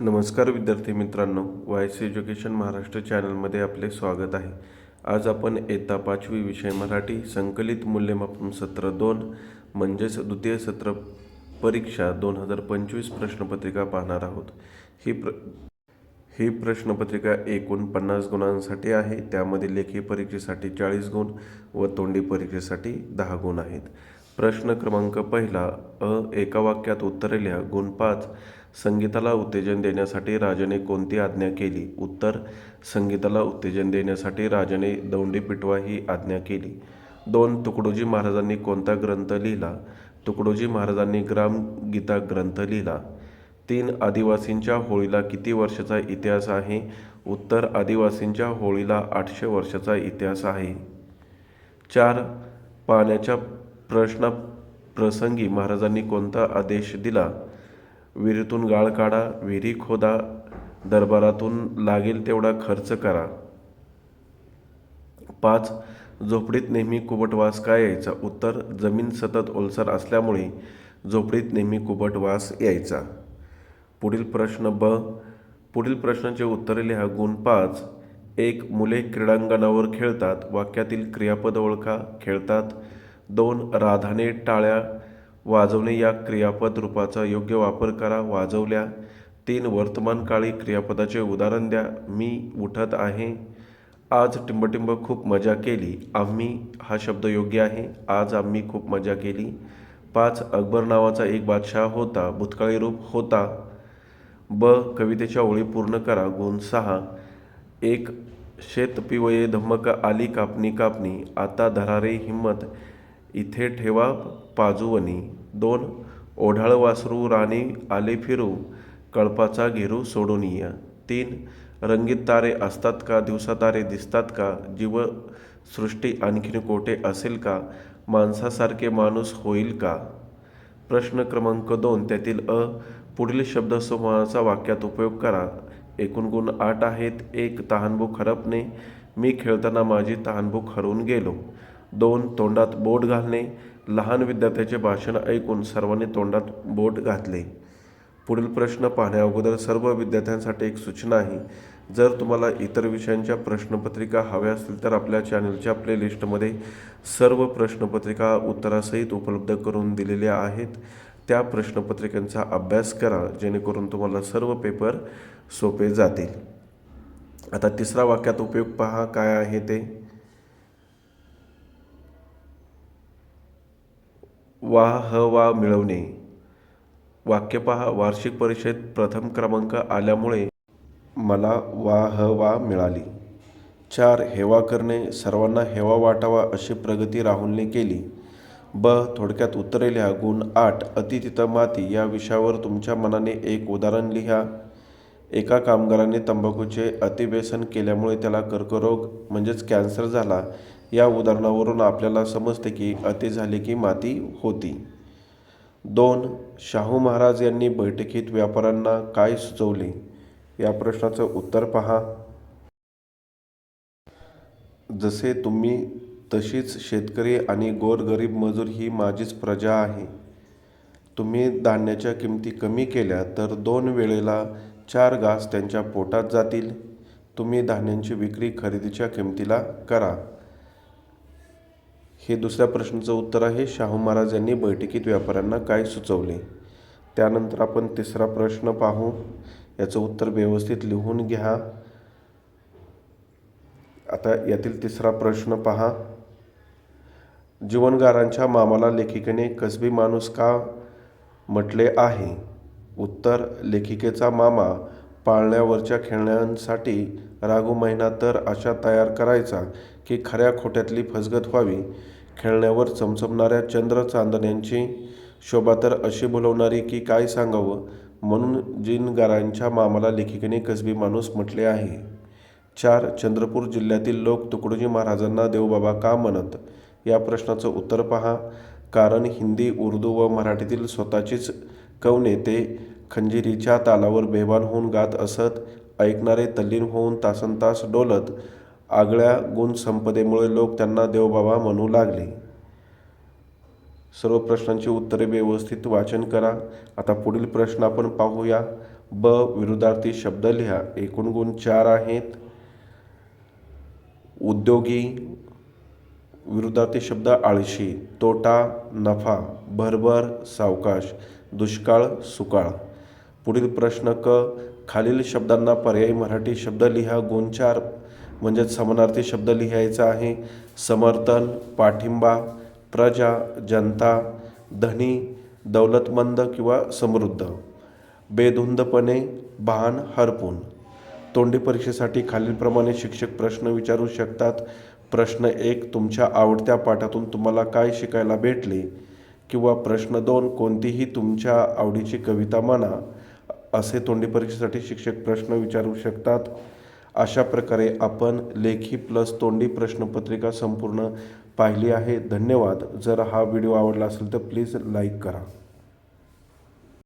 नमस्कार विद्यार्थी मित्रांनो वायस एज्युकेशन महाराष्ट्र चॅनलमध्ये आपले स्वागत आहे. आज आपण येता पाचवी विषय मराठी संकलित मूल्यमापन सत्र दोन म्हणजेच द्वितीय सत्र परीक्षा दोन हजार पंचवीस प्रश्नपत्रिका पाहणार आहोत. ही प्र ही प्रश्नपत्रिका एकूण पन्नास गुणांसाठी आहे त्यामध्ये लेखी परीक्षेसाठी चाळीस गुण व तोंडी परीक्षेसाठी दहा गुण आहेत. प्रश्न क्रमांक पहिला अ एका वाक्यात उत्तरेल्या गुण पाच संगीताला उत्तेजन देण्यासाठी राजाने कोणती आज्ञा केली? उत्तर संगीताला उत्तेजन देण्यासाठी राजाने दौंडी पिटवा ही आज्ञा केली. दोन तुकडोजी महाराजांनी कोणता ग्रंथ लिहिला? तुकडोजी महाराजांनी ग्रामगीता ग्रंथ लिहिला. तीन आदिवासींच्या होळीला किती वर्षाचा इतिहास आहे? उत्तर आदिवासींच्या होळीला आठशे वर्षाचा इतिहास आहे. चार पाण्याच्या प्रश्ना प्रसंगी महाराजांनी कोणता आदेश दिला? विहिरीतून गाळ काढा विहिरी खोदा दरबारातून लागेल तेवढा खर्च करा. पाच झोपडीत नेहमी कुबट वास काय यायचा? उत्तर जमीन सतत ओलसर असल्यामुळे झोपडीत नेहमी कुबट वास यायचा. पुढील प्रश्न ब पुढील प्रश्नाचे उत्तरे लिहा गुण पाच एक मुले क्रीडांगणावर खेळतात वाक्यातील क्रियापद ओळखा खेळतात. दोन राधाने टाळ्या वाजवणे या क्रियापद रूपाचा योग्य वापर करा. वाजवल्या तीन वर्तमानकाळी क्रियापदाचे उदाहरण द्या. मी उठत आहे. आज टिंबटिंब खूप मजा केली. आम्ही हा शब्द योग्य आहे. आज आम्ही खूप मजा केली. पाच अकबर नावाचा एक बादशाह होता. भूतकाळी रूप होता. ब कवितेच्या ओळी पूर्ण करा. गुण सहा. एक शेत पिवये धम्मक आली कापणी कापणी. आता धरारे हिंमत. इथे ठेवा पाजुवनी दोन ओढाळ वासरू राणी आले फिरू कळपाचा घेरू सोडून या. तीन रंगीत तारे असतात का दिवसा तारे दिसतात का जीव सृष्टी आणखीन कोठे असेल का माणसासारखे माणूस होईल का? प्रश्न क्रमांक दोन त्यातील अ पुढील शब्दसमूहाचा वाक्यात उपयोग करा. एकूण गुण आठ आहेत. एक तहानभूक हरपणे. मी खेळताना माझी तहानभूक हरवून गेलो. दोन तोंडात बोट घालणे लहान विद्यार्थ्याचे भाषण ऐकून सर्वांनी तोंडात बोट घातले. पुढील प्रश्न पाहण्या अगोदर सर्व विद्यार्थ्यांसाठी एक सूचना आहे. जर तुम्हाला इतर विषयांच्या प्रश्नपत्रिका हव्या असतील तर आपल्या चॅनलच्या प्लेलिस्टमध्ये सर्व प्रश्नपत्रिका उत्तरासहित उपलब्ध करून दिलेल्या आहेत. त्या प्रश्नपत्रिकांचा अभ्यास करा जेणेकरून तुम्हाला सर्व पेपर सोपे जातील. आता तिसरा वाक्यात उपयोग पहा काय आहे ते? वा ह वा मिळवणे. वाक्य पहा वार्षिक परीक्षेत प्रथम क्रमांक आल्यामुळे मला वा ह वा मिळाली. चार हेवा करणे सर्वांना हेवा वाटावा अशी प्रगती राहुलने केली. ब थोडक्यात उत्तरे लिहा. गुण आठ अति तिथं माती. या विषयावर तुमच्या मनाने एक उदाहरण लिहा. एका कामगाराने तंबाखूचे अतिव्यसन केल्यामुळे त्याला कर्करोग म्हणजेच कॅन्सर झाला. या उदाहरणावरून आपल्याला समजते की अति झाले की माती होती. दोन शाहू महाराज यांनी बैठकीत व्यापाऱ्यांना काय सुचवले? या प्रश्नाचं उत्तर पहा. जसे तुम्ही तशीच शेतकरी आणि गोरगरीब मजूर ही माझीच प्रजा आहे. तुम्ही धान्याच्या किमती कमी केल्या तर दोन वेळेला चार घास त्यांच्या पोटात जातील. तुम्ही धान्यांची विक्री खरेदीच्या किमतीला करा. हे दुसऱ्या प्रश्नाचं उत्तर आहे. शाहू महाराज यांनी बैठकीत व्यापाऱ्यांना काय सुचवले? त्यानंतर आपण तिसरा प्रश्न पाहू. याचं उत्तर व्यवस्थित लिहून घ्या. आता यातील तिसरा प्रश्न पहा. जीवनगारांच्या मामाला लेखिकेने कसबी माणूस का म्हटले आहे? उत्तर लेखिकेचा मामा पाळण्यावरच्या खेळण्यांसाठी रागू महिना तर अशा तयार करायचा की खऱ्या खोट्यातली फसगत व्हावी. खेळण्यावर चमचमणाऱ्या चंद्र चांदण्यांची शोभा तर अशी बोलवणारी की काय सांगावं? म्हणून जिनगारांच्या मामाला लेखिकेने कसबी माणूस म्हटले आहे. चार चंद्रपूर जिल्ह्यातील लोक तुकडोजी महाराजांना देवबाबा का म्हणत? या प्रश्नाचं उत्तर पहा. कारण हिंदी उर्दू व मराठीतील स्वतःचीच कवने ते खंजिरीच्या तालावर बेभान होऊन गात असत ऐकणारे तल्लीन होऊन तासनतास डोलत आगळ्या गुणसंपदेमुळे लोक त्यांना देवबाबा म्हणू लागले. सर्व प्रश्नांची उत्तरे व्यवस्थित वाचन करा. आता पुढील प्रश्न आपण पाहूया. ब विरुद्धार्थी शब्द लिहा. एकूण गुण चार आहेत. उद्योगी विरुद्धार्थी शब्द आळशी. तोटा नफा भरभर सावकाश दुष्काळ सुकाळ. पुढील प्रश्न क. खालील शब्दांना पर्यायी मराठी शब्द लिहा. गुण चार म्हणजेच समानार्थी शब्द लिहायचा आहे. समर्थन पाठिंबा प्रजा जनता धनी दौलतमंद किंवा समृद्ध. बेधुंदपणे भान हरपून. तोंडी परीक्षेसाठी खालीलप्रमाणे शिक्षक प्रश्न विचारू शकतात. प्रश्न एक तुमच्या आवडत्या पाठातून तुम्हाला काय शिकायला भेटले? किंवा प्रश्न दोन कोणतीही तुमच्या आवडीची कविता म्हणा असे तोंडी परीक्षेसाठी शिक्षक प्रश्न विचारू शकतात. अशा प्रकारे आपण लेखी प्लस तोंडी प्रश्नपत्रिका संपूर्ण पाहिली आहे. धन्यवाद. जर हा व्हिडिओ आवडला असेल तर प्लीज लाईक करा.